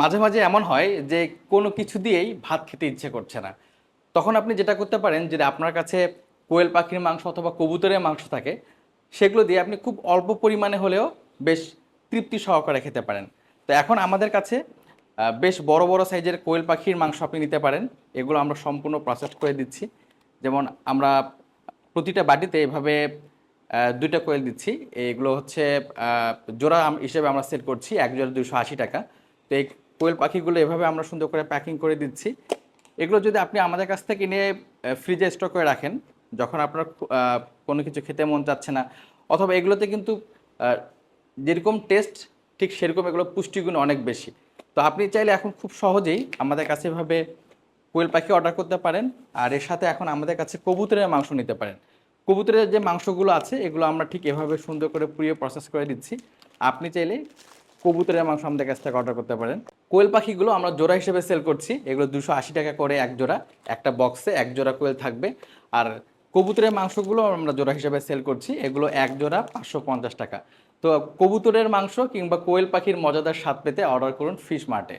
মাঝে মাঝে এমন হয় যে কোনো কিছু দিয়েই ভাত খেতে ইচ্ছে করছে না। তখন আপনি যেটা করতে পারেন যদি আপনার কাছে কোয়েল পাখির মাংস অথবা কবুতরের মাংস থাকে, সেগুলো দিয়ে আপনি খুব অল্প পরিমাণে হলেও বেশ তৃপ্তি সহকারে খেতে পারেন। তো এখন আমাদের কাছে বেশ বড় বড় সাইজের কোয়েল পাখির মাংস আপনি নিতে পারেন। এগুলো আমরা সম্পূর্ণ প্রসেস করে দিচ্ছি। যেমন আমরা প্রতিটা বাটিতে এভাবে দুইটা কোয়েল দিচ্ছি। এগুলো হচ্ছে জোড়া হিসেবে আমরা সেট করছি, এক জোড়া দুশো আশি টাকা। তো এই কোয়েল পাখিগুলো এভাবে আমরা সুন্দর করে প্যাকিং করে দিচ্ছি। এগুলো যদি আপনি আমাদের কাছ থেকে নিয়ে ফ্রিজে স্টক করে রাখেন, যখন আপনার কোনো কিছু খেতে মন চাচ্ছে না, অথবা এগুলোতে কিন্তু যেরকম টেস্ট ঠিক সেরকম এগুলো পুষ্টিগুণ অনেক বেশি। তো আপনি চাইলে এখন খুব সহজেই আমাদের কাছে এভাবে কোয়েল পাখি অর্ডার করতে পারেন, আর এর সাথে এখন আমাদের কাছে কবুতরের মাংস নিতে পারেন। কবুতরের যে মাংসগুলো আছে, এগুলো আমরা ঠিক এভাবে সুন্দর করে পুড়িয়ে প্রসেস করে দিচ্ছি। আপনি চাইলে কবুতরের মাংস আমাদের কাছ থেকে অর্ডার করতে পারেন। কোয়েল পাখিগুলো আমরা জোড়া হিসেবে সেল করছি। এগুলো দুশো আশি টাকা করে এক জোড়া। একটা বক্সে এক জোড়া কোয়েল থাকবে। আর কবুতরের মাংসগুলো আমরা জোড়া হিসেবে সেল করছি। এগুলো এক জোড়া পাঁচশো পঞ্চাশ টাকা। তো কবুতরের মাংস কিংবা কোয়েল পাখির মজাদার স্বাদ পেতে অর্ডার করুন ফিশ মার্টে